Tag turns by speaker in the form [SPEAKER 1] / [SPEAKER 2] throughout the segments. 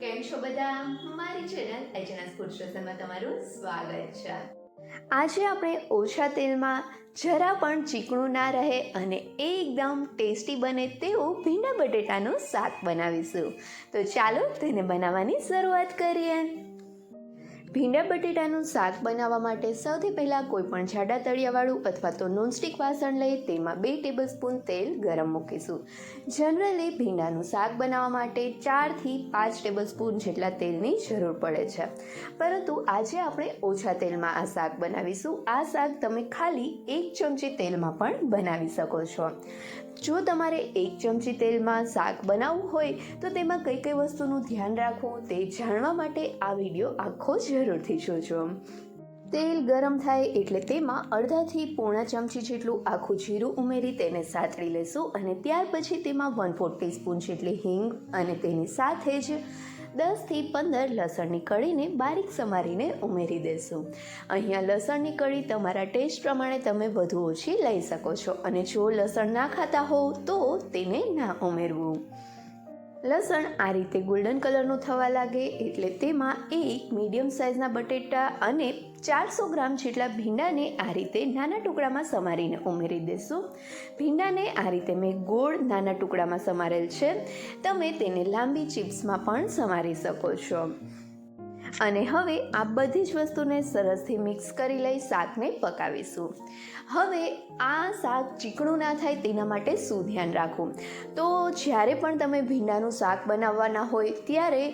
[SPEAKER 1] કેમ છો બધા મારી ચેનલ એચએનએસ ફૂડ સ્ટેશનમાં તમારું સ્વાગત છે આજે આપણે ઓછા તેલમાં જરા પણ ચીકણું ના રહે અને એકદમ ટેસ્ટી બને તેવું ભીંડા બટેટાનું શાક બનાવીશું. તો ચાલો તેને બનાવવાની શરૂઆત કરીએ. ભીંડા બટેટાનું શાક બનાવવા માટે સૌથી પહેલાં કોઈ પણ જાડા તળિયાવાળું અથવા તો નોનસ્ટિક વાસણ લઈ તેમાં બે ટેબલસ્પૂન તેલ ગરમ મૂકીશું. જનરલી ભીંડાનું શાક બનાવવા માટે ચારથી પાંચ ટેબલસ્પૂન જેટલા તેલની જરૂર પડે છે. પરંતુ આજે આપણે ઓછા તેલમાં આ શાક બનાવીશું. આ શાક તમે ખાલી એક ચમચી તેલમાં પણ બનાવી શકો છો. જો તમારે એક ચમચી તેલમાં શાક બનાવવું હોય, તો તેમાં કઈ કઈ વસ્તુનું ધ્યાન રાખવું તે જાણવા માટે આ વીડિયો આખો જરૂરથી જોજો. તેલ ગરમ થાય એટલે તેમાં અડધાથી પોણા ચમચી જેટલું આખું જીરું ઉમેરી તેને સાતળી લેશું અને ત્યાર પછી તેમાં વન ફોર ટીસ્પૂન જેટલી હિંગ અને તેની સાથે જ દસથી પંદર લસણની કળીને બારીક સમારીને ઉમેરી દેશું. અહીંયા લસણની કળી તમારા ટેસ્ટ પ્રમાણે તમે વધુ ઓછી લઈ શકો છો અને જો લસણ ના ખાતા હોવ તો તેને ના ઉમેરવું. લસણ આ રીતે ગોલ્ડન કલરનું થવા લાગે એટલે તેમાં એક મીડિયમ સાઇઝના બટેટા અને ચારસો ગ્રામ જેટલા ભીંડાને આ રીતે નાના ટુકડામાં સમારીને ઉમેરી દેશું. ભીંડાને આ રીતે મેં ગોળ નાના ટુકડામાં સમારેલ છે. તમે તેને લાંબી ચિપ્સમાં પણ સમારી શકો છો. અને હવે આ બધી જ વસ્તુને સરસથી મિક્સ કરી લઈ શાકને પકાવીશું. હવે આ શાક ચીકણું ના થાય તેના માટે શું ધ્યાન રાખવું? તો જ્યારે પણ તમે ભીંડાનું શાક બનાવવાના હોય, ત્યારે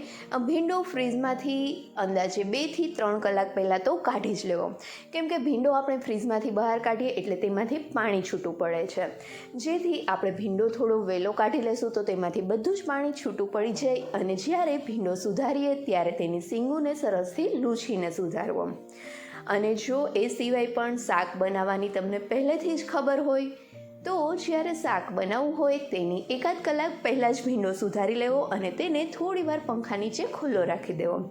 [SPEAKER 1] ભીંડો ફ્રીજમાંથી અંદાજે બેથી ત્રણ કલાક પહેલાં તો કાઢી જ લેવો. કેમ કે ભીંડો આપણે ફ્રીજમાંથી બહાર કાઢીએ એટલે તેમાંથી પાણી છૂટું પડે છે. જેથી આપણે ભીંડો થોડો વહેલો કાઢી લેશું તો તેમાંથી બધું જ પાણી છૂટું પડી જાય અને જ્યારે ભીંડો સુધારીએ, ત્યારે તેની સીંગોને સરસથી લૂછીને સુધારવો. અને જો એ સિવાય પણ શાક બનાવવાની તમને પહેલેથી જ ખબર હોય, તો જ્યારે શાક બનાવવું હોય તેની એકાદ કલાક પહેલાં જ ભીંડો સુધારી લેવો અને તેને થોડીવાર પંખા નીચે ખુલ્લો રાખી દેવો.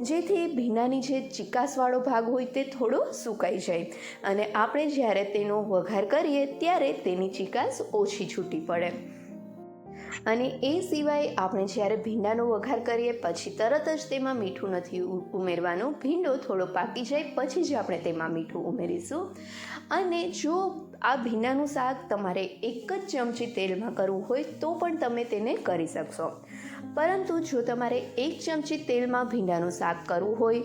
[SPEAKER 1] જેથી ભીંડાની જે ચિકાસવાળો ભાગ હોય તે થોડો સુકાઈ જાય. અને આપણે જ્યારે તેનો વઘાર કરીએ ત્યારે તેની ચિકાસ ઓછી છૂટી પડે. અને એ સિવાય આપણે જ્યારે ભીંડાનો વઘાર કરીએ, પછી તરત જ તેમાં મીઠું નથી ઉમેરવાનું. ભીંડો થોડો પાકી જાય, પછી જ આપણે તેમાં મીઠું ઉમેરીશું. અને જો આ ભીંડાનું શાક તમારે એક જ ચમચી તેલમાં કરવું હોય, તો પણ તમે તેને કરી શકશો. પરંતુ જો તમારે એક ચમચી તેલમાં ભીંડાનું શાક કરવું હોય,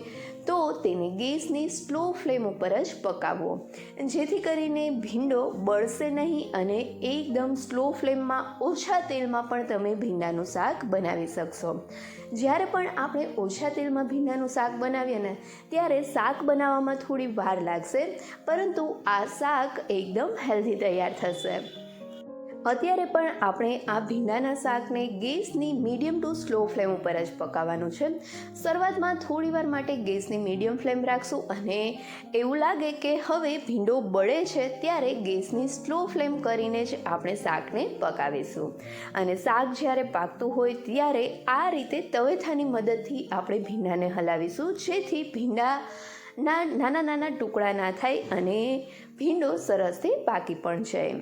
[SPEAKER 1] તો તેને ગેસની સ્લો ફ્લેમ ઉપર જ પકાવવો જેથી કરીને ભીંડો બળશે નહીં અને એકદમ સ્લો ફ્લેમમાં ઓછા તેલમાં પણ તમે ભીંડાનું શાક બનાવી શકશો. જ્યારે પણ આપણે ઓછા તેલમાં ભીંડાનું શાક બનાવીએ ને, ત્યારે શાક બનાવવામાં થોડી વાર લાગશે, પરંતુ આ શાક એકદમ હેલ્ધી તૈયાર થશે. અત્યારે પણ આપણે આ ભીંડાના શાકને ગેસની મીડિયમ ટુ સ્લો ફ્લેમ ઉપર જ પકાવવાનું છે. શરૂઆતમાં થોડીવાર માટે ગેસની મીડિયમ ફ્લેમ રાખશું અને એવું લાગે કે હવે ભીંડો બળે છે ત્યારે ગેસની સ્લો ફ્લેમ કરીને જ આપણે શાકને પકાવીશું. અને શાક જ્યારે પાકતું હોય ત્યારે આ રીતે તવેથાની મદદથી આપણે ભીંડાને હલાવીશું, જેથી ભીંડા ના નાના નાના ટુકડા ના થાય અને ભીંડો સરસથી પાકી પણ જાય.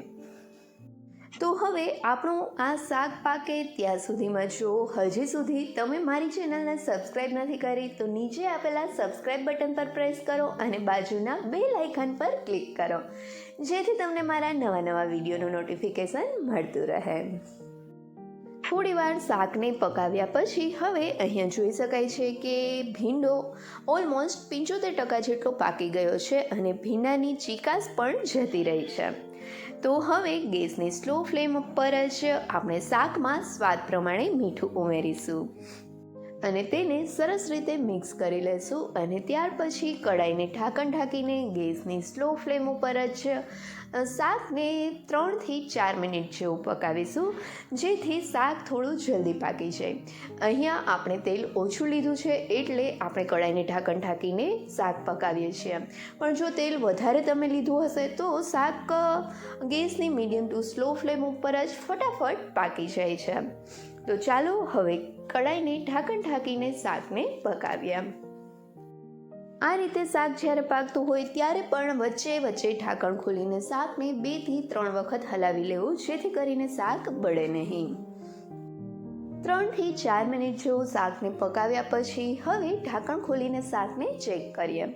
[SPEAKER 1] તો હવે આપણું આ શાક પાકે ત્યાં સુધીમાં જો હજી સુધી તમે મારી ચેનલને સબસ્ક્રાઈબ નથી કરી, તો નીચે આપેલા સબસ્ક્રાઈબ બટન પર પ્રેસ કરો અને બાજુના બે લાઇકન પર ક્લિક કરો. જેથી તમને મારા નવા નવા વિડીયોનું નોટિફિકેશન મળતું રહે. થોડીવાર શાકને પકાવ્યા પછી હવે અહીંયા જોઈ શકાય છે કે ભીંડો ઓલમોસ્ટ પંચોતેર ટકા જેટલો પાકી ગયો છે અને ભીંડાની ચિકાસ પણ જતી રહી છે. તો હવે ગેસની સ્લો ફ્લેમ પર જ આપણે શાકમાં સ્વાદ પ્રમાણે મીઠું ઉમેરીશું. અને તેને સરસ રીતે મિક્સ કરી લેશું અને ત્યાર પછી કડાઈને ઢાંકણ ઢાંકીને ગેસની સ્લો ફ્લેમ ઉપર જ શાકને ત્રણથી ચાર મિનિટ જેવું પકાવીશું, જેથી શાક થોડું જલ્દી પાકી જાય. અહીંયા આપણે તેલ ઓછું લીધું છે એટલે આપણે કડાઈને ઢાંકણ ઢાંકીને શાક પકાવીએ છીએ. પણ જો તેલ વધારે તમે લીધું હશે તો શાક ગેસની મીડિયમ ટુ સ્લો ફ્લેમ ઉપર જ ફટાફટ પાકી જાય છે. તો ચાલો હવે કડાઈને ઢાંકણ ઢાંકીને શાકને પકાવીએ. આ રીતે શાક જ્યારે પાકતું હોય ત્યારે પણ વચ્ચે વચ્ચે ઢાંકણ ખોલીને શાકને બેથી ત્રણ વખત હલાવી લેવું, જેથી કરીને શાક બળે નહીં. ત્રણથી ચાર મિનિટ જેવું શાકને પકાવ્યા પછી હવે ઢાંકણ ખોલીને શાકને ચેક કરીએ.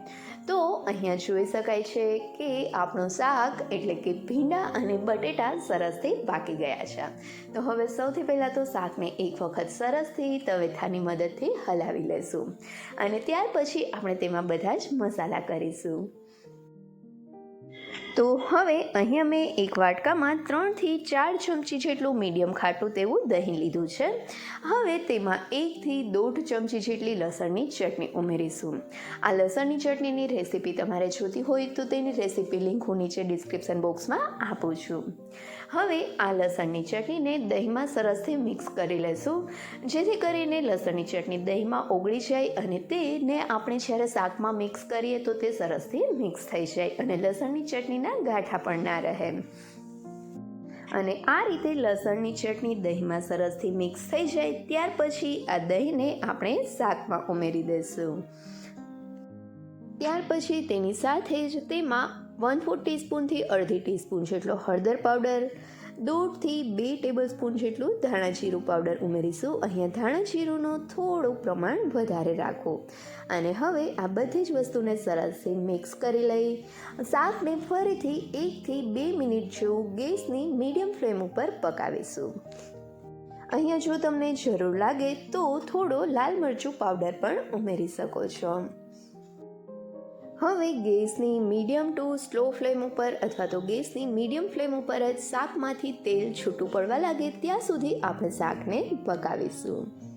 [SPEAKER 1] તો અહીંયા જોઈ શકાય છે કે આપણું શાક એટલે કે ભીંડા અને બટેટા સરસથી પાકી ગયા છે. તો હવે સૌથી પહેલાં તો શાકને એક વખત સરસથી તવેથાની મદદથી હલાવી લેશું અને ત્યાર પછી આપણે તેમાં બધા જ મસાલા કરીશું. તો હવે અહીંયા મેં એક વાટકામાં ત્રણથી ચાર ચમચી જેટલું મીડિયમ ખાટું તેવું દહીં લીધું છે. હવે તેમાં એકથી દોઢ ચમચી જેટલી લસણની ચટણી ઉમેરીશું. આ લસણની ચટણીની રેસીપી તમારે જોતી હોય તો તેની રેસીપી લિંક હું નીચે ડિસ્ક્રિપ્શન બોક્સમાં આપું છું. હવે આ લસણની ચટણીને દહીંમાં સરસથી મિક્સ કરી લેશું. જેથી કરીને લસણની ચટણી દહીંમાં ઓગળી જાય અને તેને આપણે જ્યારે શાકમાં મિક્સ કરીએ તો તે સરસથી મિક્સ થઈ જાય અને લસણની ચટણીના ગાંઠા પણ ના રહે. અને આ રીતે લસણની ચટણી દહીંમાં સરસથી મિક્સ થઈ જાય, ત્યાર પછી આ દહીંને આપણે શાકમાં ઉમેરી દઈશું. ત્યાર પછી તેની સાથે જ તેમાં વન ફોર ટીસ્પૂનથી અડધી ટીસ્પૂન જેટલો હળદર પાવડર દોઢથી બે ટેબલ સ્પૂન જેટલું ધાણા જીરું પાવડર ઉમેરીશું. અહીંયા ધાણા થોડું પ્રમાણ વધારે રાખો. અને હવે આ બધી જ વસ્તુને સરસથી મિક્સ કરી લઈ, શાકને ફરીથી એકથી બે મિનિટ જેવું ગેસની મીડિયમ ફ્લેમ ઉપર પકાવીશું. અહીંયા જો તમને જરૂર લાગે તો થોડો લાલ મરચું પાવડર પણ ઉમેરી શકો છો. હવે ગેસની મીડિયમ ટુ સ્લો ફ્લેમ ઉપર અથવા તો ગેસની મીડિયમ ફ્લેમ ઉપર જ શાકમાંથી તેલ છૂટું પડવા લાગે ત્યાં સુધી આપણે શાકને પકાવીશું.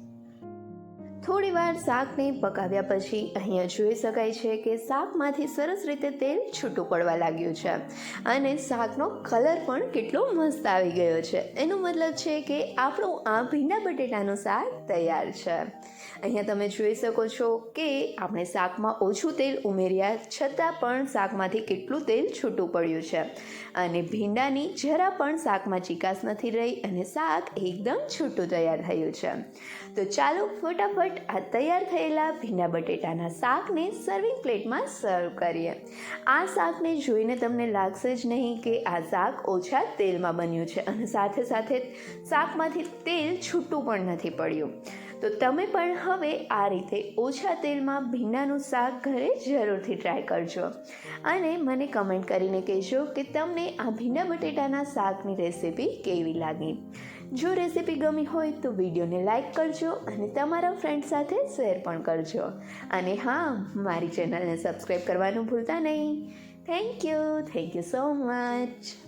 [SPEAKER 1] થોડી વાર શાકને પકાવ્યા પછી અહીંયા જોઈ શકાય છે કે શાકમાંથી સરસ રીતે તેલ છૂટું પડવા લાગ્યું છે. અને શાકનો કલર પણ કેટલો મસ્ત આવી ગયો છે. એનો મતલબ છે કે આપણું આ ભીંડા બટેટાનું શાક તૈયાર છે. અહીંયા તમે જોઈ શકો છો કે આપણે શાકમાં ઓછું તેલ ઉમેર્યા છતાં પણ શાકમાંથી કેટલું તેલ છૂટું પડ્યું છે. અને ભીંડાની જરા પણ શાકમાં ચિકાસ નથી રહી અને શાક એકદમ છૂટું તૈયાર થયું છે. તો ચાલો ફટાફટ આ તૈયાર થયેલા ભીંડા બટેટાના શાકને સર્વિંગ પ્લેટમાં સર્વ કરીએ. આ શાકને જોઈને તમને લાગશે જ નહીં કે આ શાક ઓછા તેલમાં બન્યું છે અને સાથે સાથે શાકમાંથી તેલ છૂટું પણ નથી પડ્યું. તો તમે પણ હવે આ રીતે ઓછા તેલમાં ભીંડાનું શાક ઘરે જરૂરથી ટ્રાય કરજો. અને મને કમેન્ટ કરીને કહેજો કે તમને આ ભીંડા બટેટાના શાકની રેસીપી કેવી લાગી? જો રેસીપી ગમી હોય તો વિડીયોને લાઇક કરજો અને તમારા ફ્રેન્ડ સાથે શેર પણ કરજો. અને હા, મારી ચેનલને સબસ્ક્રાઈબ કરવાનું ભૂલતા નહીં. Thank you thank you so much